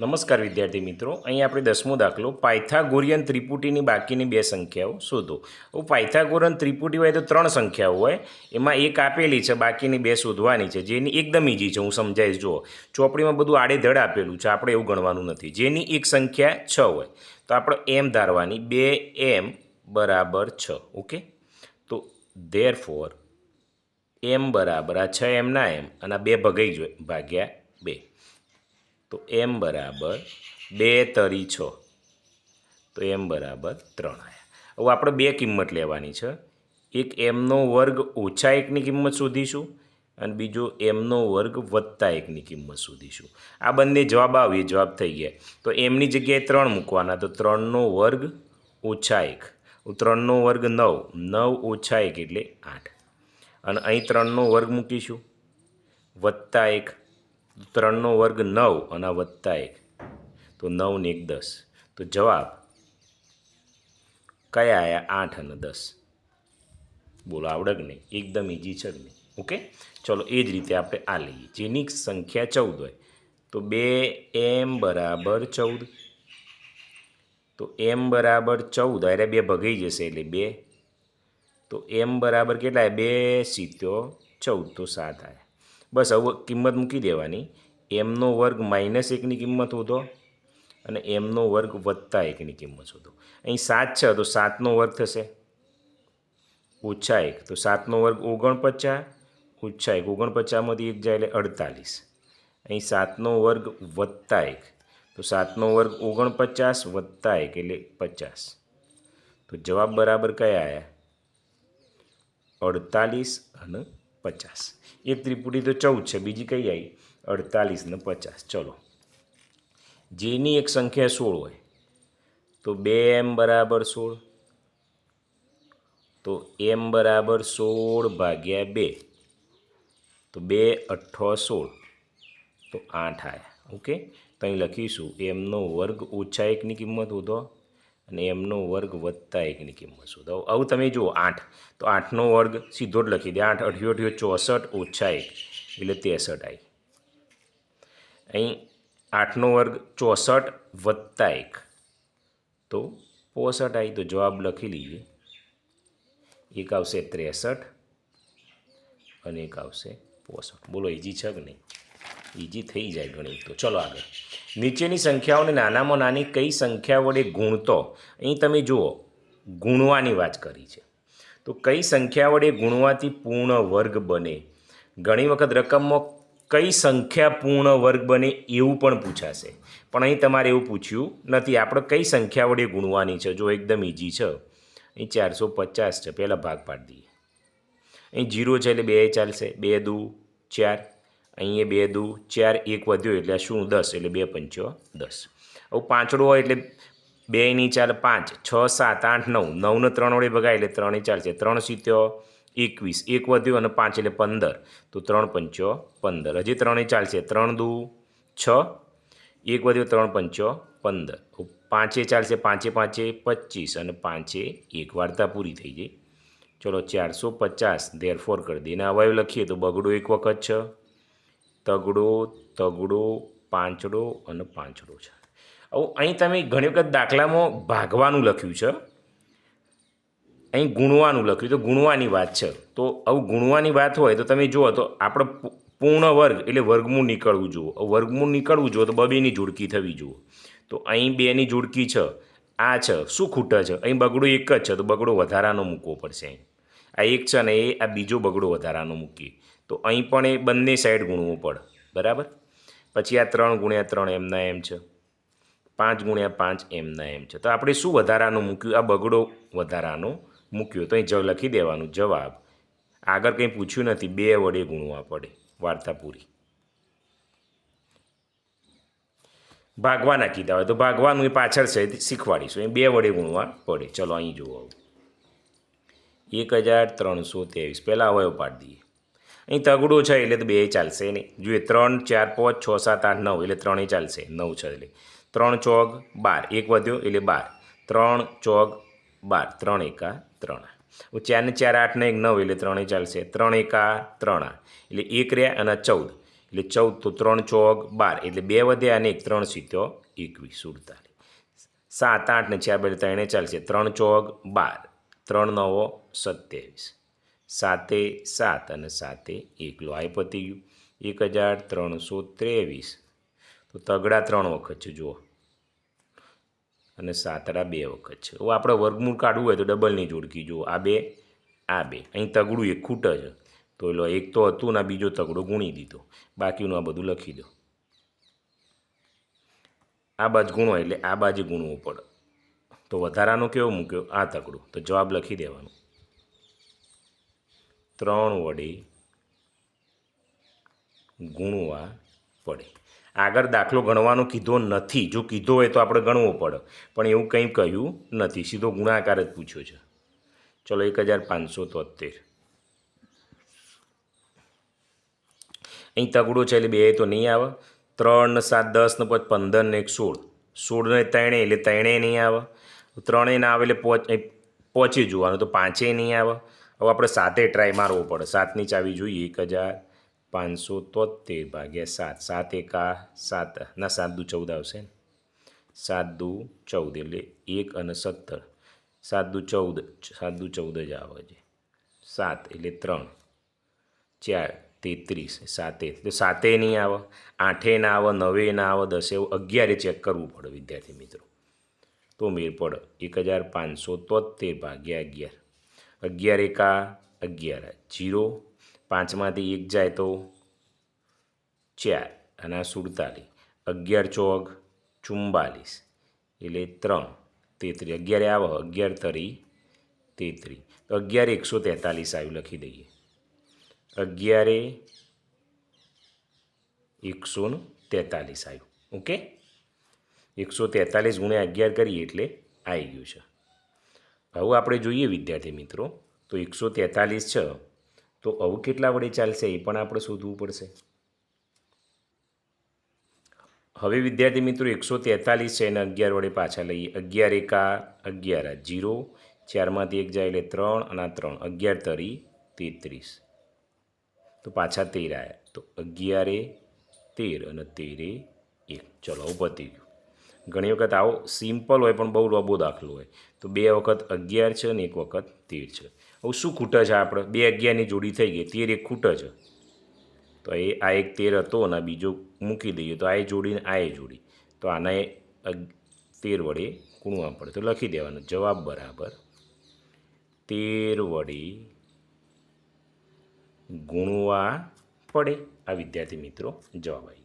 નમસ્કાર વિદ્યાર્થી મિત્રો. અહીં આપણે દસમો દાખલો, પાયથાગોરિયન ત્રિપુટીની બાકીની બે સંખ્યાઓ શોધો. પાયથાગોરિયન ત્રિપુટી હોય તો ત્રણ સંખ્યાઓ હોય. એમાં એક આપેલી છે, બાકીની બે શોધવાની છે. જેની એકદમ ઈજી છે, હું સમજાવીશ. જુઓ, ચોપડીમાં બધું આડેધડ આપેલું છે, આપણે એવું ગણવાનું નથી. જેની એક સંખ્યા છ હોય, તો આપણે એમ ધારવાની, બે એમ બરાબર છ, ઓકે? તો ધેર ફોર એમ બરાબર, આ છ એમના એમ, અને બે ભગાઈ જોઈએ ભાગ્યા બે. તો એમ બરાબર બે તરી છ. તો એમ બરાબર ત્રણ આવ્યા હવે આપણે બે કિંમત લેવાની છે. એક એમનો વર્ગ ઓછા એકની કિંમત શોધીશું અને બીજો એમનો વર્ગ વત્તા એકની કિંમત શોધીશું. આ બંને જવાબ આવીએ જવાબ થઈ ગયા. તો એમની જગ્યાએ ત્રણ મૂકવાના, તો ત્રણનો વર્ગ ઓછા એક. ત્રણનો વર્ગ નવ. નવ ઓછા એક એટલે આઠ. અને અહીં ત્રણનો વર્ગ મૂકીશું. વત્તા એક. ત્રણનો વર્ગ નવ અને વત્તા એક. તો નવ ને એક દસ. તો જવાબ કયા આવ્યા આઠ અને દસ. બોલો આવડે કે નહીં. એકદમ ઇઝી છે કે નહીં. ઓકે? ચલો, એ જ રીતે આપણે આ લઈએ. જેની સંખ્યા ચૌદ હોય, તો બે એમ બરાબર ચૌદ. તો એમ બરાબર ચૌદ, અરે બે ભગાઈ જશે એટલે બે. તો એમ બરાબર કેટલા બે સિત્યો ચૌદ. તો સાત આવ્યા બસ હવે કિંમત મૂકી દેવાની. એમનો વર્ગ માઇનસ એકની કિંમત શોધો અને એમનો વર્ગ વત્તા એકની કિંમત શોધો. અહીં સાત છે, તો સાતનો વર્ગ થશે. ઓછા એક, તો સાતનો વર્ગ ઓગણપચાસ, ઓછા એક, ઓગણપચાસમાંથી એક જાય એટલે અડતાલીસ. અહીં સાતનો વર્ગ વત્તા એક, તો સાતનો વર્ગ ઓગણપચાસ વત્તા એક એટલે પચાસ. તો જવાબ બરાબર કયા આવ્યા અડતાલીસ અને પચાસ. એક ત્રિપુટી તો ચૌદ છે, બીજી કઈ આવી? અડતાલીસ ને પચાસ. ચલો. જેની એક સંખ્યા સોળ હોય, તો બે એમ બરાબર સોળ. તો એમ બરાબર સોળ ભાગ્યા બે, તો બે અઠ્ઠો સોળ. તો આઠ આવ્યા ઓકે? તો અહીં લખીશું, એમનો વર્ગ ઓછા એકની કિંમત શોધો. અને એમનો વર્ગ વધતા એકની કિંમત શોધો આવું તમે જુઓ, આઠ. તો આઠનો વર્ગ સીધો જ લખી દે. આઠ અઠ્યો અઠ્યો ચોસઠ ઓછા એક, એટલે ત્રેસઠ આવી અહીં આઠનો વર્ગ ચોસઠ વત્તા એક. તો પોસઠ આવી તો જવાબ લખી લઈએ. એક આવશે ત્રેસઠ અને એક આવશે પોસઠ. બોલો ઇઝી છે કે નહીં? ઇઝી થઈ જાય ગણિત તો. ચલો આગળ. નીચેની સંખ્યાઓને નાનામાં નાની કઈ સંખ્યા વડે ગુણતો? અહીં તમે જુઓ, ગુણવાની વાત કરી છે. તો કઈ સંખ્યા વડે ગુણવાથી પૂર્ણ વર્ગ બને? ઘણી વખત રકમમાં કઈ સંખ્યા પૂર્ણ વર્ગ બને એવું પણ પૂછાશે. પણ અહીં તમારે એવું પૂછ્યું નથી. આપણે કઈ સંખ્યા વડે ગુણવાની છે? જો એકદમ ઇઝી છે. અહીં ચારસો પચાસ છે. પહેલાં ભાગ પાડી દઈએ. અહીં જીરો છે એટલે બે ચાલશે. બે દુ, ચાર. અહીંયા બે દુ, ચાર, એક વધ્યો એટલે શું, દસ, એટલે બે પંચો, દસ. હવે પાંચડો હોય એટલે બે ની ચાલે પાંચ, છ, સાત, આઠ, નવ. નવને ત્રણ વડે ભગાય એટલે ત્રણે ચાલશે ત્રણ સિત્યો એકવીસ. એક વધ્યો અને પાંચ એટલે પંદર. તો ત્રણ પંચો પંદર. હજી ત્રણે ચાલશે ત્રણ દુ, છ. એક વધ્યો ત્રણ પંચો પંદર. પાંચે ચાલશે પાંચે પાંચે પચીસ અને પાંચે એક. વાર્તા પૂરી થઈ જાય ચલો ચારસો પચાસ. ધેરફોર કરી દઈએ અને અવાયું લખીએ તો બગડો એક વખત છે. તગડો તગડો, પાંચડો અને પાંચડો છે. હવે અહીં તમે ઘણી વખત દાખલામાં ભાગવાનું લખ્યું છે. અહીં ગુણવાનું લખ્યું તો ગુણવાની વાત છે. તો આવું ગુણવાની વાત હોય તો તમે જુઓ તો આપણે પૂર્ણ વર્ગ એટલે વર્ગમૂળ નીકળવું જુઓ. વર્ગમૂળ નીકળવું જુઓ તો બબેની જોડકી થવી જુઓ. તો અહીં બેની જોડકી છે. આ છે. શું ખૂટે છે? અહીં બગડો એક જ છે. તો બગડો વધારાનો મૂકવો પડશે અહીં. આ એક છે ને એ આ બીજો બગડો વધારાનો મૂકીએ. તો અહીં પણ એ બંને સાઈડ ગુણવું પડે. બરાબર? પછી આ ત્રણ ગુણ્યા ત્રણ એમના એમ છે. પાંચ ગુણ્યા પાંચ એમના એમ છે. તો આપણે શું વધારાનું મૂક્યું? આ બગડો વધારાનો મૂક્યો. તો અહીં જ લખી દેવાનું. જવાબ. આગળ કંઈ પૂછ્યું નથી. બે વડે ગુણવા પડે. વાર્તા પૂરી. ભાગવાના કીધા હોય તો ભાગવાનું એ પાછળ છે. શીખવાડીશું. એ બે વડે ગુણવા પડે. ચલો અહીં જુઓ. એક હજાર ત્રણસો ત્રેવીસ. પહેલાં અવયવ પાડી દઈએ. અહીં તગડો છે, એટલે તો બે ચાલશે નહીં. જોઈએ ત્રણ, ચાર, પાંચ, છ, સાત, આઠ, નવ, એટલે ત્રણેય ચાલશે. નવ છે એટલે. ત્રણ ચોગ, બાર. એક વધ્યો, એટલે બાર. ત્રણ ચોગ, બાર. ત્રણ એકા, ત્રણ. ચારને ચાર આઠ ને એક, નવ, એટલે ત્રણેય ચાલશે. ત્રણ એકા, ત્રણ. એટલે એક રહ્યા અને ચૌદ. એટલે ચૌદ તો ત્રણ ચોક બાર. એટલે બે વધ્યા અને એક, ત્રણ સિત્યો એકવીસ. સુડતાલીસ. સાત, આઠ ને ચાર, બે ત્રણે ચાલશે. ત્રણ ચોક બાર. ત્રણ નવો, સત્યાવીસ. સાતે સાત અને સાતે એકલો આય પતી ગયું. એક હજાર ત્રણસો ત્રેવીસ. તો તગડા ત્રણ વખત છે, જુઓ. અને સાતડા બે વખત છે. હવે આપણે વર્ગમૂળ કાઢવું હોય તો ડબલની જોડકી જુઓ. આ બે આ બે. અહીં તગડું એક ખૂટ છે તો એલો એક તો હતું ને બીજો તગડો ગુણી દીધો. બાકીનું આ બધું લખી દો. આ બાજુ ગુણો એટલે આ બાજુ ગુણવું પડે. તો વધારાનો કેવો મૂક્યો? આ તગડું. તો જવાબ લખી દેવાનો. ત્રણ વડે ગુણવા પડે. આગળ દાખલો ગણવાનો કીધો નથી. જો કીધો હોય તો આપણે ગણવો પડે. પણ એવું કંઈ કહ્યું નથી. સીધો ગુણાકાર જ પૂછ્યો છે. ચલો એક હજાર પાંચસો તોતેર અહીં તગડો છે એટલે બે તો નહીં આવે. ત્રણ ને સાત, દસ ને પછી પંદર ને એક સોળ. સોળ ને ત્રણે એટલે ત્રણે નહીં આવે. ત્રણેય ના આવે એટલે પોચ પહોંચી જોવાનું. તો પાંચેય નહીં આવે. હવે આપણે સાતે ટ્રાય મારવો પડે. સાતની ચાવી જોઈએ, એક હજાર પાંચસો તોતેર ભાગ્યા સાત. સાત એકા સાત. ના, સાત દુ ચૌદ આવશે ને? સાત દુ ચૌદ એટલે એક અને સત્તર. સાત દુ ચૌદ, સાત દુ ચૌદ જ આવે છે. સાત એટલે ત્રણ. ચાર, તેત્રીસ. સાતે. તો સાતે નહીં આવે, આઠે ના આવે, નવે ના આવે, દસે અગિયારે ચેક કરવું પડે, વિદ્યાર્થી મિત્રો. તો મેળ પડે. એક હજાર પાંચસો તોતેર ભાગ્યા અગિયાર. અગિયાર એકા અગિયાર. જીરો, પાંચમાંથી એક જાય તો ચાર અને સુડતાલીસ. અગિયાર ચોક ચુમ્બાલીસ એટલે ત્રણ તેત્રીસ અગિયારે આવો, અગિયાર તરી તેત્રીસ તો અગિયાર એકસો તેતાલીસ આવ્યું લખી દઈએ. અગિયારે એકસો તેતાલીસ આવ્યું. ઓકે? એકસો તેતાલીસ ગુણ્યા અગિયાર કરીએ એટલે આવી ગયું છે. હવે આપણે જોઈએ, વિદ્યાર્થી મિત્રો, તો એકસો તેતાલીસ છે. તો આવું કેટલા વડે ચાલશે એ પણ આપણે શોધવું પડશે. હવે વિદ્યાર્થી મિત્રો, એકસો તેતાલીસ છે એને અગિયાર વડે પાછા લઈએ. અગિયાર એકા, અગિયાર જીરો. ચારમાંથી એક જાય એટલે ત્રણ અને ત્રણ. અગિયાર તરી તેત્રીસ. તો પાછા તેર આવ્યા તો અગિયારે તેર અને તેરે એક. ચલો પતી ગયું. ઘણી વખત આવો સિમ્પલ હોય પણ બહુ લાંબો દાખલો હોય. તો બે વખત અગિયાર છે અને એક વખત તેર છે. હવે શું ખૂટે છે આપણે? બે અગિયારની જોડી થઈ ગઈ, તેર એક ખૂટે છે. તો એ આ એક તેર હતો અને બીજો મૂકી દઈએ. તો આ એ જોડીને આ એ જોડી. તો આને એ તેર વડે ગુણવા પડે. તો લખી દેવાનો, જવાબ બરાબર તેર વડે ગુણવા પડે. આ વિદ્યાર્થી મિત્રો જવાબ આવી